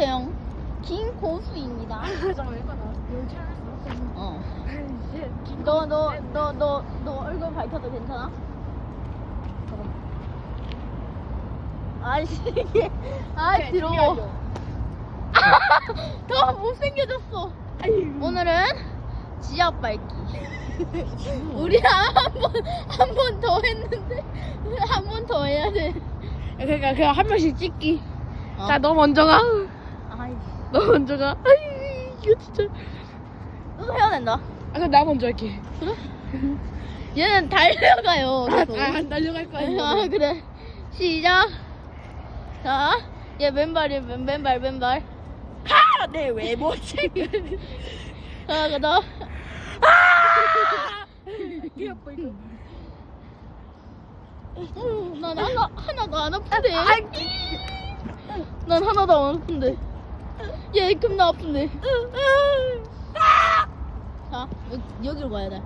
안녕하세요. 김고수입니다. 잠깐만 이거 나 열차했어. 어. 너, 너, 너, 너, 너 얼굴 밝혀도 괜찮아? 아씨, 이게. 아, 더러워. 더 못생겨졌어. 오늘은 지압 밟기. 우리 한번, 한 번 더 했는데, 한 번 더 해야 돼. 그러니까 그냥 한 명씩 찍기. 어. 자, 너 먼저 가. 너 먼저 가. 아이, 이거 진짜. 너도 해야 된다. 아, 그럼 나 먼저 할게. 얘는 달려가요. 아, 계속. 아, 안 달려갈 거야. 아, 이거는. 그래. 시작. 자, 얘 맨발이 맨, 맨발 맨발. 하! 내왜 못생겨? 자, 그다음. 아! 귀엽고 이거. 어, 난 하나 하나도 안 아픈데. 아이, 난 하나도 안 아픈데. 얘 겁나 아픈데. 자, 여기, 여기로 가야 돼. 야,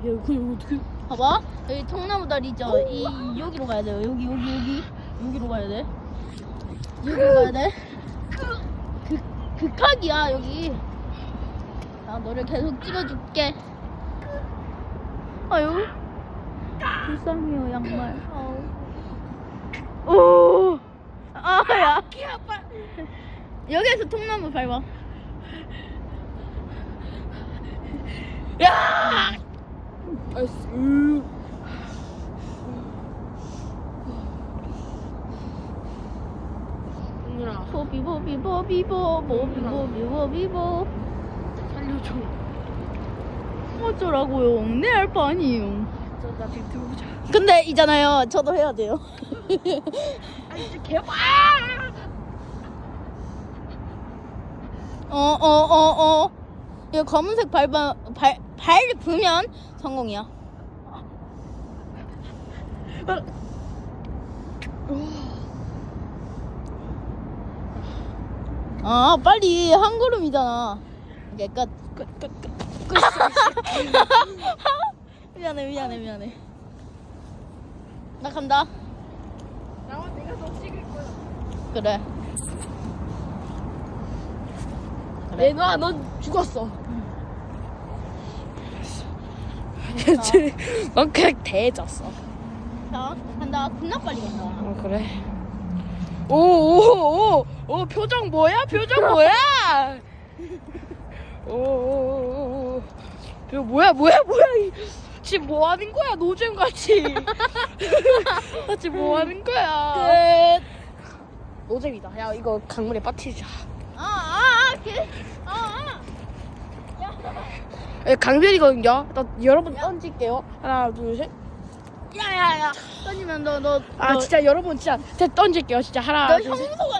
그거 어떻게? 봐봐. 여기 통나무 다리 있죠? 이 여기로 가야 돼요. 여기 여기 여기 여기로 가야 돼. 여기로 가야 돼. 그 극학이야 여기. 자, 너를 계속 찍어줄게. 아유. 불쌍해요 양말. 오. 아 야. 여기에서 통나무 밟아. 야! 아이씨. 으. 은근아, 보비 보비 보비 보 보비 보비 보비 보. 살려줘. 어쩌라고요? 내 알 바 아니에요. 저나 지금 들어보자. 근데 있잖아요. 저도 해야 돼요. 아, 진짜 개봐. 어, 어, 어, 어. 이거 검은색 밟아, 발, 밟으면 성공이야. 아, 빨리. 한 걸음이잖아. 이제 끝. 끝, 끝, 끝. 미안해, 미안해, 미안해. 나 간다. 나와 내가 너 찍을 거야. 그래. 내놔, 넌 죽었어. 넌 그냥 대졌어. 자, 간다. 겁나 빨리 간다. 어 그래. 오오오오 오, 표정 뭐야? 표정 뭐야? 오오오오 이거 뭐야 뭐야 뭐야? 이- 지금 뭐 하는 거야? 노잼 같이. 지금 뭐 하는 거야? 끝. 노잼이다. 야 이거 강물에 빠뜨리자. 아, 아, 아, 개. 아, 아. 예, 강변이거든요. 나 여러분 던질게요. 하나 둘 셋. 야, 야, 야. 던지면 너, 너, 아 너, 진짜 여러 분 진짜 제가 던질게요. 진짜 하나 너둘 셋. 형소가